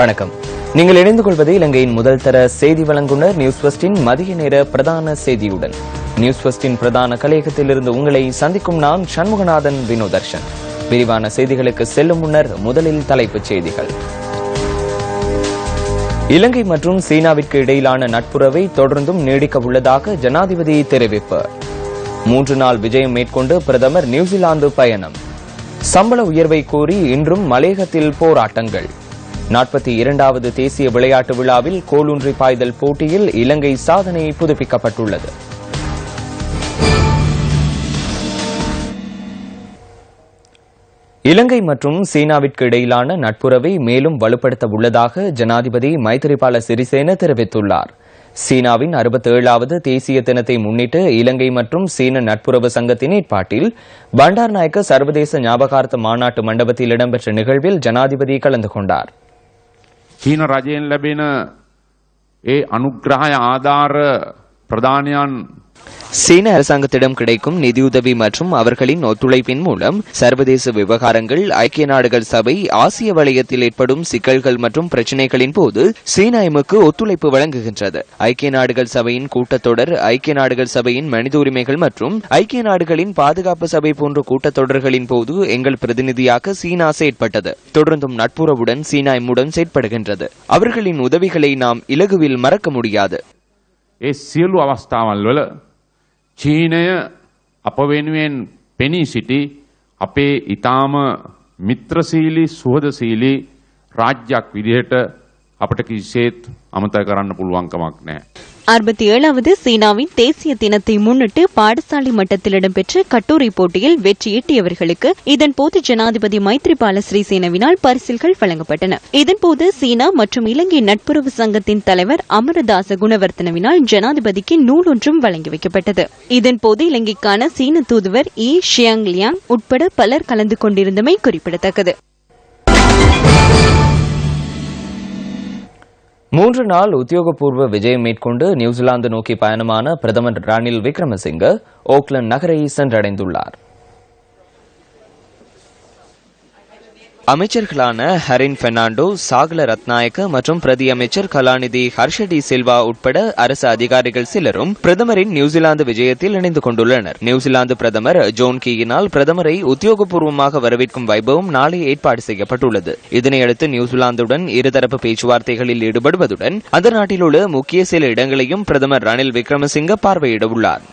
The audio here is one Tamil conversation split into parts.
வணக்கம். நீங்கள் இணைந்து கொள்வது இலங்கையின் முதல் தர செய்தி வழங்குனர் நியூஸ் ஃபர்ஸ்டின் மதிய நேர பிரதான செய்தியுடன். நியூஸ் ஃபர்ஸ்டின் பிரதான கலையகத்திலிருந்து உங்களை சந்திக்கும் நான் சண்முகநாதன் வினோதர்ஷன். விரிவான செய்திகளுக்கு செல்லும் முன்னர் முதலில் தலைப்புச் செய்திகள். இலங்கை மற்றும் சீனாவிற்கு இடையிலான நட்புறவை தொடர்ந்தும் நீடிக்க உள்ளதாக ஜனாதிபதி தெரிவிப்பு. மூன்று நாள் விஜயம் மேற்கொண்டு பிரதமர் நியூசிலாந்து பயணம். சம்பள உயர்வை கோரி இன்றும் மலேகத்தில் போராட்டங்கள். நாற்பத்தி இரண்டாவது தேசிய விளையாட்டு விழாவில் கோலூன்றி பாய்தல் போட்டியில் இலங்கை சாதனை புதுப்பிக்கப்பட்டுள்ளது. இலங்கை மற்றும் சீனாவிற்கு இடையிலான நட்புறவை மேலும் வலுப்படுத்த உள்ளதாக ஜனாதிபதி மைத்திரிபால சிறிசேன தெரிவித்துள்ளார். சீனாவின் அறுபத்தேழாவது தேசிய தினத்தை முன்னிட்டு இலங்கை மற்றும் சீன நட்புறவு சங்கத்தின் ஏற்பாட்டில் பண்டார் நாயக்க சர்வதேச ஞாபகார்த்த மாநாட்டு மண்டபத்தில் இடம்பெற்ற நிகழ்வில் ஜனாதிபதி கலந்து கொண்டார். චීන රජයෙන් ලැබෙන ඒ අනුග්‍රහය ආධාර ප්‍රධානයන් சீன அரசாங்கத்திடம் கிடைக்கும் நிதியுதவி மற்றும் அவர்களின் ஒத்துழைப்பின் மூலம் சர்வதேச விவகாரங்கள் ஐக்கிய நாடுகள் சபை ஆசிய வலயத்தில் ஏற்படும் சிக்கல்கள் மற்றும் பிரச்சினைகளின் போது சீனா எமக்கு ஒத்துழைப்பு வழங்குகின்றது. ஐக்கிய நாடுகள் சபையின் கூட்டத்தொடர் ஐக்கிய நாடுகள் சபையின் மனித உரிமைகள் மற்றும் ஐக்கிய நாடுகளின் பாதுகாப்பு சபை போன்ற கூட்டத்தொடர்களின் போது எங்கள் பிரதிநிதியாக சீனா செயற்பட்டது தொடர்ந்தும் நட்புறவுடன் சீனா எம்முடன் செயற்படுகின்றது. அவர்களின் உதவிகளை நாம் இலகுவில் மறக்க முடியாது. ஏ சியலு அவஸ்தாவல்வல චීනය අප වෙනුවෙන් පෙනී සිටි අපේ ඊ타ම මිත්‍රශීලී සුහදශීලී රාජ්‍යයක් විදිහට අපට කිසිසේත් අමතක කරන්න පුළුවන්කමක් නැහැ. அறுபத்தி ஏழாவது சீனாவின் தேசிய தினத்தை முன்னிட்டு பாடசாலை மட்டத்தில் இடம்பெற்ற கட்டுரை போட்டியில் வெற்றியீட்டியவர்களுக்கு இதன்போது ஜனாதிபதி மைத்ரிபால ஸ்ரீசேனவினால் பரிசில்கள் வழங்கப்பட்டன. இதன்போது சீனா மற்றும் இலங்கை நட்புறவு சங்கத்தின் தலைவர் அமரதாச குணவர்த்தனவினால் ஜனாதிபதிக்கு நூல் ஒன்றும் வழங்கி வைக்கப்பட்டது. இதன்போது இலங்கைக்கான சீன தூதுவர் இ ஷியாங் லியாங் உட்பட பலர் கலந்து கொண்டிருந்தமை குறிப்பிடத்தக்கது. மூன்று நாள் உத்தியோகபூர்வ விஜயம் மேற்கொண்டு நியூசிலாந்து நோக்கி பயணமான பிரதமர் ரணில் விக்ரமசிங்க ஓக்லண்ட் நகரை சென்றடைந்துள்ளார். அமைச்சர்களான ஹரின் பெர்னாண்டோ சாகல ரத்நாயக்க மற்றும் பிரதி அமைச்சர் கலாநிதி ஹர்ஷடி சில்வா உட்பட அரசு அதிகாரிகள் சிலரும் பிரதமரின் நியூசிலாந்து விஜயத்தில் இணைந்து கொண்டுள்ளனர். நியூசிலாந்து பிரதமர் ஜோன் கீயினால் பிரதமரை உத்தியோகபூர்வமாக வரவேற்கும் வைபவம் நாளை ஏற்பாடு செய்யப்பட்டுள்ளது. இதனையடுத்து நியூசிலாந்துடன் இருதரப்பு பேச்சுவார்த்தைகளில் ஈடுபடுவதுடன் அந்த நாட்டில் உள்ள முக்கிய சில இடங்களையும் பிரதமர் ரணில் விக்ரமசிங்க பார்வையிட உள்ளார்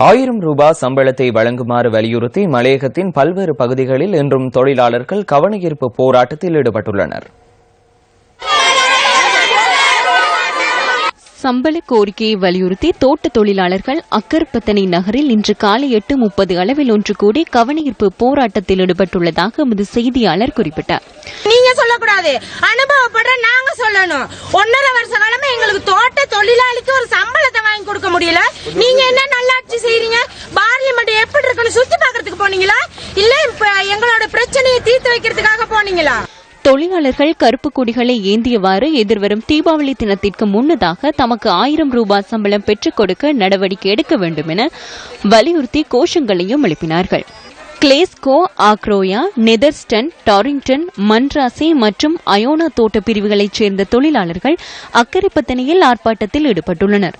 ஆயிரம் ரூபாய் சம்பளத்தை வழங்குமாறு வலியுறுத்தி மலையகத்தின் பல்வேறு பகுதிகளில் இன்றும் தொழிலாளர்கள் கவனஈர்ப்பு போராட்டத்தில் ஈடுபட்டுள்ளனர். சம்பள கோரிக்கையை வலியுறுத்தி தோட்ட தொழிலாளர்கள் அக்கருப்பத்தனை நகரில் இன்று காலை எட்டு முப்பது அளவில் ஒன்று கூடி கவனஈர்ப்பு போராட்டத்தில் ஈடுபட்டுள்ளதாக எமது செய்தியாளர் குறிப்பிட்டார். நீங்க சொல்லக்கூடாது. அனுபவப்படுற நாங்க சொல்லணும். ஒன்னரை வருஷ காலமா எங்களுக்கு தோட்ட தொழிலாளிக்கு ஒரு சம்பளத்தை வாங்கி கொடுக்க முடியல. நீங்க என்ன நல்லாட்சி செய்றீங்க? பார்லிமெண்ட் எப்படி இருக்குன்னு சுத்தி பாக்குறதுக்கு போனீங்களா? இல்ல எங்களோட பிரச்சனையை தீர்த்து வைக்கிறதுக்காக போனீங்களா? தொழிலாளர்கள் கருப்பு கொடிகளை ஏந்தியவாறு எதிர்வரும் தீபாவளி தினத்திற்கு முன்னதாக தமக்கு ஆயிரம் ரூபாய் சம்பளம் பெற்றுக் கொடுக்க நடவடிக்கை எடுக்க வேண்டும் என வலியுறுத்தி கோஷங்களையும் எழுப்பினார்கள். கிளேஸ்கோ ஆக்ரோயா நெதர்ஸ்டன் டாரிங்டன் மன்ராசி மற்றும் அயோனா தோட்ட பிரிவுகளைச் சேர்ந்த தொழிலாளர்கள் அக்கரைப்பத்தனையில் ஆர்ப்பாட்டத்தில் ஈடுபட்டுள்ளனர்.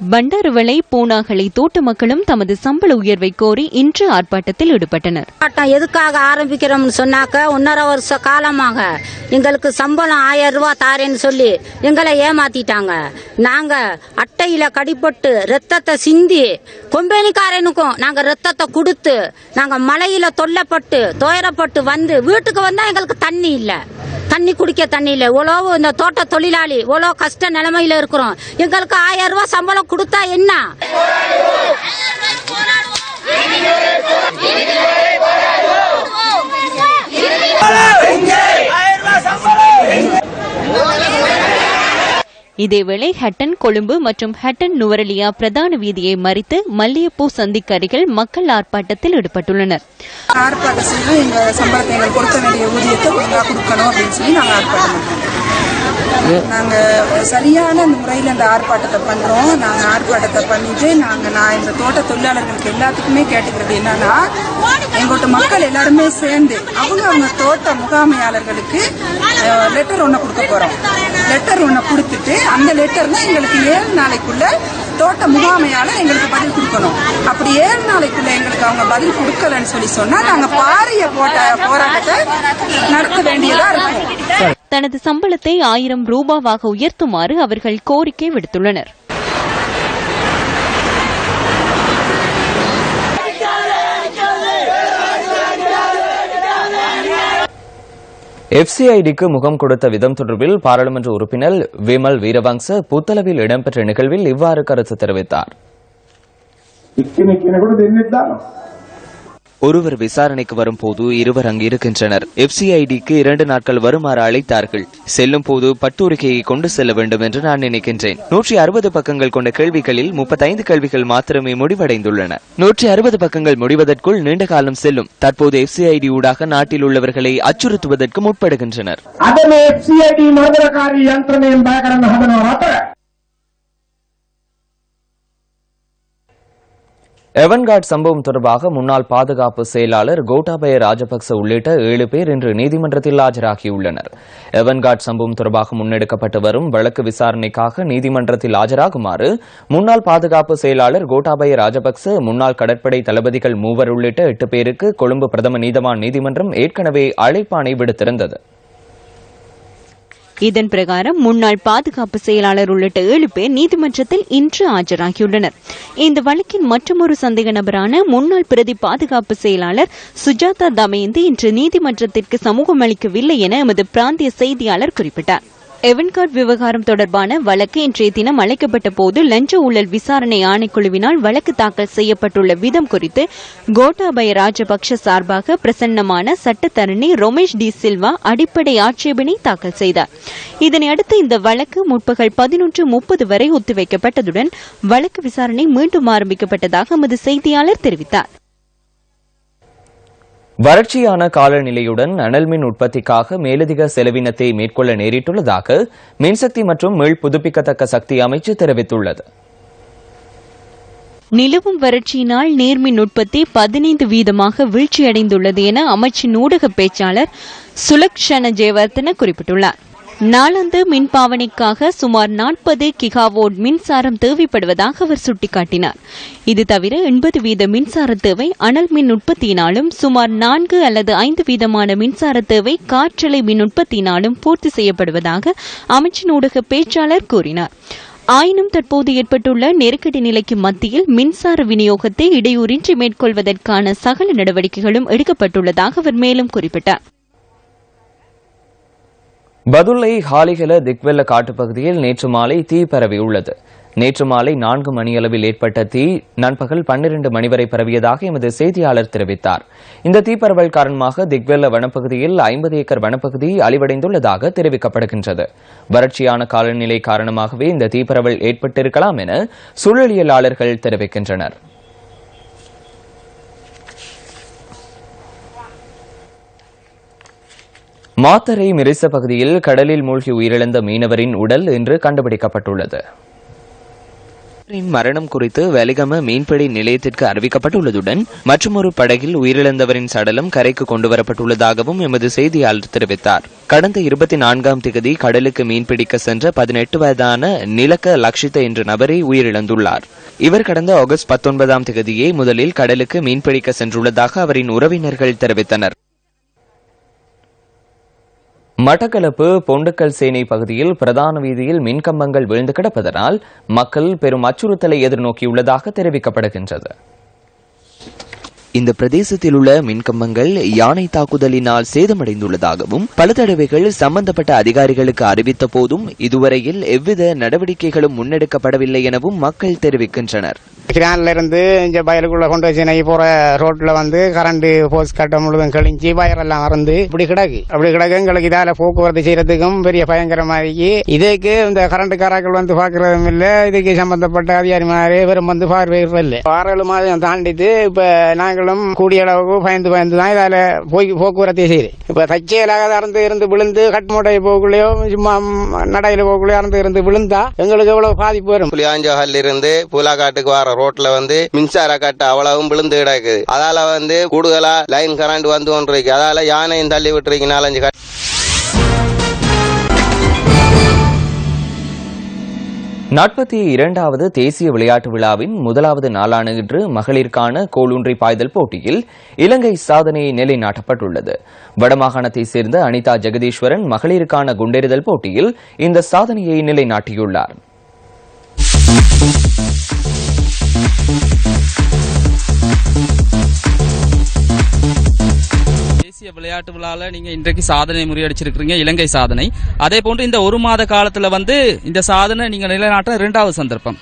பண்டாருவளை பூனாகலை தோட்ட மக்களும் தமது சம்பள உயர்வை கோரி இன்று ஆர்ப்பாட்டத்தில் ஈடுபட்டனர். ஆட்டம் எதுக்காக ஆரம்பிக்கிறோம்னு சொன்னாக்க ஒன்னரை வருஷ காலமாக எங்களுக்கு சம்பளம் ஆயிரம் ரூபா தாரேன்னு சொல்லி எங்களை ஏமாத்திட்டாங்க. நாங்க அட்டையில கடிப்பட்டு ரத்தத்தை சிந்தி கொம்பேனிக்காரனுக்கும் நாங்க ரத்தத்தை கொடுத்து நாங்க மலையில தொல்லப்பட்டு துயரப்பட்டு வந்து வீட்டுக்கு வந்தா எங்களுக்கு தண்ணி இல்லை. தண்ணி குடிக்க தண்ணி இல்லை. இவ்வளவு இந்த தோட்ட தொழிலாளி இவ்வளவு கஷ்ட நிலைமையில இருக்கிறோம். எங்களுக்கு ஆயிரம் ரூபாய் சம்பளம் கொடுத்தா என்ன? இதேவேளை ஹட்டன் கொழும்பு மற்றும் ஹட்டன் நுவரலியா பிரதான வீதியை மறித்து மல்லியப்பூ சந்திக்கு அருகில் மக்கள் ஆர்ப்பாட்டத்தில் ஈடுபட்டுள்ளனர். ஆர்ப்பாட்டம் செய்து எங்க சம்பளத்தை எங்களுக்கு கொடுக்க வேண்டிய ஊதியத்தை ஒழுங்கா கொடுக்கணும் அப்படின்னு சொல்லி நாங்க ஆர்ப்பாட்டம் பண்றோம். நாங்க சரியான முறையில் இந்த ஆர்ப்பாட்டத்தை பண்றோம். நாங்க ஆர்ப்பாட்டத்தை பண்ணிட்டு நாங்க நான் இந்த தோட்ட தொழிலாளர்களுக்கு எல்லாத்துக்குமே கேட்டுக்கிறது என்னன்னா எங்கள்கிட்ட மக்கள் எல்லாருமே சேர்ந்து அவங்க அவங்க தோட்ட முகாமையாளர்களுக்கு லெட்டர் ஒன்று கொடுக்க போறோம். லெட்டர் ஒன்று கொடுத்துட்டு அந்த லெட்டர்ல எங்களுக்கு ஏழு நாளைக்குள்ள தோட்ட முகாமையாளர் எங்களுக்கு பதில் கொடுக்கணும். அப்படி ஏழு நாளைக்குள்ள எங்களுக்கு அவங்க பதில் கொடுக்கலன்னு சொல்லி சொன்னா நாங்க பாரிய போட்ட போராட்டத்தை நடத்த வேண்டியதா இருக்கும். தனது சம்பளத்தை ஆயிரம் ரூபாவாக உயர்த்துமாறு அவர்கள் கோரிக்கை விடுத்துள்ளனர். எஃப்சிஐடிக்கு முகம் கொடுத்த விதம் தொடர்பில் பாராளுமன்ற உறுப்பினர் விமல் வீரவங்ச புத்தளவில் இடம்பெற்ற நிகழ்வில் இவ்வாறு கருத்து தெரிவித்தார். ஒருவர் விசாரணைக்கு வரும்போது இருவர் அங்கு இருக்கின்றனர். எஃப்சிஐடிக்கு இரண்டு நாட்கள் வருமாறு அழைத்தார்கள். செல்லும் போது பட்டுரிக்கையை கொண்டு செல்ல வேண்டும் என்று நான் நினைக்கின்றேன். நூற்றி அறுபது பக்கங்கள் கொண்ட கேள்விகளில் முப்பத்தைந்து கேள்விகள் மாத்திரமே முடிவடைந்துள்ளன. நூற்றி அறுபது பக்கங்கள் முடிவதற்குள் நீண்ட காலம் செல்லும். தற்போது எஃப்சிஐடி ஊடாக நாட்டில் உள்ளவர்களை அச்சுறுத்துவதற்கு முற்படுகின்றனர் எவன்கார்ட் சம்பவம் தொடர்பாக முன்னாள் பாதுகாப்பு செயலாளர் கோட்டாபய ராஜபக்ச உள்ளிட்ட ஏழு பேர் இன்று நீதிமன்றத்தில் ஆஜராகியுள்ளனர். எவன்கார்ட் சம்பவம் தொடர்பாக முன்னெடுக்கப்பட்டு வரும் வழக்கு விசாரணைக்காக நீதிமன்றத்தில் ஆஜராகுமாறு முன்னாள் பாதுகாப்பு செயலாளர் கோட்டாபய ராஜபக்ச முன்னாள் கடற்படை தளபதிகள் மூவர் உள்ளிட்ட எட்டு பேருக்கு கொழும்பு பிரதம நீதவான் நீதிமன்றம் ஏற்கனவே அழைப்பாணை விடுத்திருந்தது. இதன் பிரகாரம் முன்னாள் பாதுகாப்பு செயலாளர் உள்ளிட்ட ஏழு பேர் நீதிமன்றத்தில் இன்று ஆஜராகியுள்ளனர். இந்த வழக்கின் மற்றொரு சந்தேக நபரான முன்னாள் பிரதி பாதுகாப்பு செயலாளர் சுஜாதா தமயந்தி இன்று நீதிமன்றத்திற்கு சமூகம் அளிக்கவில்லை என எமது பிராந்திய செய்தியாளர் குறிப்பிட்டார். எவன்கார்ட் விவகாரம் தொடர்பான வழக்கு இன்றைய தினம் அழைக்கப்பட்ட போது லஞ்ச ஊழல் விசாரணை ஆணைக்குழுவினால் வழக்கு தாக்கல் செய்யப்பட்டுள்ள விதம் குறித்து கோட்டாபய ராஜபக்ஷ சார்பாக பிரசன்னமான சட்டத்தரணி ரொமேஷ் டி சில்வா அடிப்படை ஆட்சேபனை தாக்கல் செய்தார். இதனையடுத்து இந்த வழக்கு முற்பகல் பதினொன்று முப்பது வரை ஒத்திவைக்கப்பட்டதுடன் வழக்கு விசாரணை மீண்டும் ஆரம்பிக்கப்பட்டதாக எமது செய்தியாளர் தெரிவித்தார். வறட்சியான காலநிலையுடன் அனல்மின் உற்பத்திக்காக மேலதிக செலவினத்தை மேற்கொள்ள நேரிட்டுள்ளதாக மின்சக்தி மற்றும் மீள் புதுப்பிக்கத்தக்க சக்தி அமைச்சு தெரிவித்துள்ளது. நிலவும் வறட்சியினால் நீர்மின் உற்பத்தி பதினைந்து வீதமாக வீழ்ச்சியடைந்துள்ளது என அமைச்சின் ஊடக பேச்சாளர் சுலக்ஷன ஜெயவர்தன குறிப்பிட்டுள்ளார். நாளாந்து மின் பாவனைக்காக சுமார் நாற்பது கிகாவோட் மின்சாரம் தேவைப்படுவதாக அவர் சுட்டிக்காட்டினார். இது தவிர எண்பது வீத மின்சார தேவை அனல் மின் உற்பத்தியினாலும் சுமார் நான்கு அல்லது ஐந்து வீதமான மின்சார தேவை காற்றலை மின் உற்பத்தியினாலும் பூர்த்தி செய்யப்படுவதாக அமைச்சின் ஊடக பேச்சாளர் கூறினார். ஆயினும் தற்போது ஏற்பட்டுள்ள நெருக்கடி நிலைக்கு மத்தியில் மின்சார விநியோகத்தை இடையூறின்றி மேற்கொள்வதற்கான சகல நடவடிக்கைகளும் எடுக்கப்பட்டுள்ளதாக அவர் மேலும் குறிப்பிட்டார். பதுளை ஹாலிகல திக்வெல்ல காட்டுப்பகுதியில் நேற்று மாலை தீ பரவியுள்ளது. நேற்று மாலை நான்கு மணியளவில் ஏற்பட்ட தீ நண்பகல் பன்னிரண்டு மணி வரை பரவியதாக எமது செய்தியாளர் தெரிவித்தார். இந்த தீப்பரவல் காரணமாக திக்வெல்ல வனப்பகுதியில் ஐம்பது ஏக்கர் வனப்பகுதி அழிவடைந்துள்ளதாக தெரிவிக்கப்படுகின்றது. வறட்சியான காலநிலை காரணமாகவே இந்த தீப்பரவல் ஏற்பட்டிருக்கலாம் என சூழலியலாளர்கள் தெரிவிக்கின்றனர். மாத்தரை மிரிச பகுதியில் கடலில் மூழ்கி உயிரிழந்த மீனவரின் உடல் இன்று கண்டுபிடிக்கப்பட்டுள்ளது. மரணம் குறித்து வெலிகம மீன்பிடி நிலையத்திற்கு அறிவிக்கப்பட்டுள்ளதுடன் மற்றொரு படகில் உயிரிழந்தவரின் சடலம் கரைக்கு கொண்டுவரப்பட்டுள்ளதாகவும் எமது செய்தியாளர் தெரிவித்தார். கடந்த இருபத்தி நான்காம் திகதி கடலுக்கு மீன்பிடிக்க சென்ற பதினெட்டு வயதான நிலக்க லக்ஷித என்ற நபரை உயிரிழந்துள்ளார். இவர் கடந்த ஆகஸ்ட் பத்தொன்பதாம் திகதியே முதலில் கடலுக்கு மீன்பிடிக்க சென்றுள்ளதாக அவரின் உறவினர்கள் தெரிவித்தனர். மட்டக்களப்பு பொண்டுக்கல் சேனை பகுதியில் பிரதான வீதியில் மின்கம்பங்கள் வீழ்ந்து கிடப்பதனால் மக்கள் பெரும் அச்சுறுத்தலை எதிர்நோக்கியுள்ளதாக தெரிவிக்கப்படுகின்றது. இந்த பிரதேசத்தில் உள்ள மின்கம்பங்கள் யானை தாக்குதலினால் சேதமடைந்துள்ளதாகவும் பல தடவைகள் சம்பந்தப்பட்ட அதிகாரிகளுக்கு அறிவித்த போதும் இதுவரையில் எவ்வித நடவடிக்கைகளும் முன்னெடுக்கப்படவில்லை எனவும் மக்கள் தெரிவிக்கின்றனர். கிரான்ல இருந்து இங்க வயலுக்குள்ள கொண்டு வச்சு நெய் போற ரோட்ல வந்து கரண்ட் போஸ் கட்டம் முழுதும் கழிஞ்சு வயரெல்லாம் அறந்து இப்படி கிடக்கு. அப்படி கிடக்கு எங்களுக்கு இதால போக்குவரத்து செய்யறதுக்கும் பெரிய பயங்கரமாகி. இதுக்கு இந்த கரண்ட்காரர்கள் வந்து பாக்குறதும் இல்ல இதுக்கு சம்பந்தப்பட்ட அதிகாரி மாதிரி வெறும் வந்து பார்வையிடுறது இல்லை. ஆறு மாதம் தாண்டிட்டு இப்ப நாங்களும் கூடிய அளவுக்கு பயந்து பயந்து தான் இதால போய் போக்குவரத்தை செய்யுது. இப்ப தற்செயலாக அறந்து இருந்து விழுந்து கட்டுமுடைய போக்குள்ளேயோ சும்மா நடையில போக்குள்ளேயோ அறந்து இருந்து விழுந்தா எங்களுக்கு எவ்வளவு பாதிப்பு வரும்? புளியாஞ்சோகல்ல இருந்து பூலாக்காட்டுக்கு வர ரோட்ல வந்து மின்சார கட்டு அவ்வளவும் விழுந்து கிடக்குது அதால வந்து கூடுதலா லைன் கரண்ட் வந்து கொண்டிருக்கு. அதால யானையும் தள்ளி விட்டுருக்கு நாலஞ்சு கட்டு நாற்பத்தி இரண்டாவது தேசிய விளையாட்டு விழாவின் முதலாவது நாளான இன்று மகளிருக்கான கோலூன்றி பாய்தல் போட்டியில் இலங்கை சாதனையை நிலைநாட்டப்பட்டுள்ளது. வடமாகாணத்தைச் சேர்ந்த அனிதா ஜெகதீஸ்வரன் மகளிருக்கான குண்டெறிதல் போட்டியில் இந்த சாதனையை நிலைநாட்டியுள்ளார். தேசிய விளையாட்டு விழாவில் நீங்க இன்றைக்கு சாதனை முறியடிச்சிருக்கிறீங்க இலங்கை சாதனை. அதே போன்று இந்த ஒரு மாத காலத்துல வந்து இந்த சாதனை நீங்க நிலைநாட்ட இரண்டாவது சந்தர்ப்பம்.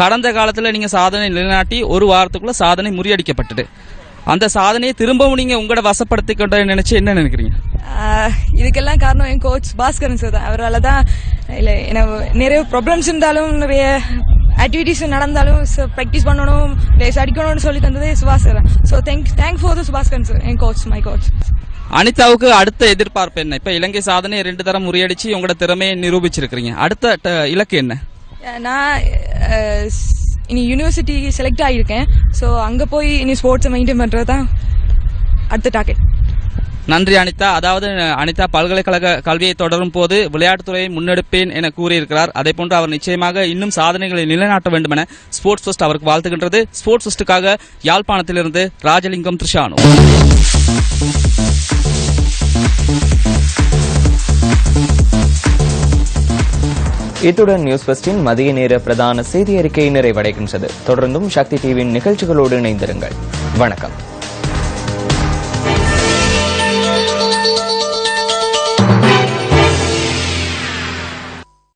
கடந்த காலத்துல நீங்க சாதனை நிலைநாட்டி ஒரு வாரத்துக்குள்ள சாதனை முறியடிக்கப்பட்டது. அந்த சாதனையை திரும்பவும் நீங்க உங்களோட வசப்படுத்திக்கிட்ட நினைச்சு என்ன நினைக்கிறீங்க? இதுக்கெல்லாம் காரணம் என் கோச் பாஸ்கரன் சார் தான். அவரால் தான் இல்லை எனக்கு நிறைய ப்ராப்ளம்ஸ் இருந்தாலும் நிறைய ஆக்டிவிட்டிஸ் நடந்தாலும் ப்ராக்டிஸ் பண்ணணும் லேஸ் அடிக்கணும்னு சொல்லி தந்ததே Subash sir so thank thank for the Subhaskaran sir N coach my coach அனிதாவுக்கு அடுத்த எதிர்பார்ப்பு என்ன? இப்ப இலங்கை சாதனை ரெண்டு தரம் முறியடிச்சு உங்களோட திறமையை நிரூபிச்சிருக்கிறீங்க. அடுத்த இலக்கு என்ன? நான் இனி யூனிவர்சிட்டி செலக்ட் ஆகியிருக்கேன் ஸோ அங்கே போய் இனி ஸ்போர்ட்ஸை மெயின்டைன் பண்ணுறது தான் அடுத்த டார்கெட் நன்றி அனிதா. அதாவது அனிதா பல்கலைக்கழக கல்வியை தொடரும் போது விளையாட்டுத்துறையை முன்னெடுப்பேன் என கூறியிருக்கிறார். அதே போன்று அவர் நிச்சயமாக இன்னும் சாதனைகளை நிலைநாட்ட வேண்டும் என ஸ்போர்ட்ஸ் ஃபெஸ்ட் அவருக்கு வாழ்த்துகின்றது. ஸ்போர்ட்ஸ் ஃபெஸ்டுக்காக யாழ்ப்பாணத்திலிருந்து ராஜலிங்கம் திரிஷானு. இத்துடன் நியூஸ் ஃபெஸ்டின் மதிய நேர பிரதான செய்தி அறிக்கை நிறைவடைகின்றது. தொடர்ந்தும் சக்தி டிவியின் நிகழ்ச்சிகளோடு இணைந்திருங்கள். வணக்கம்.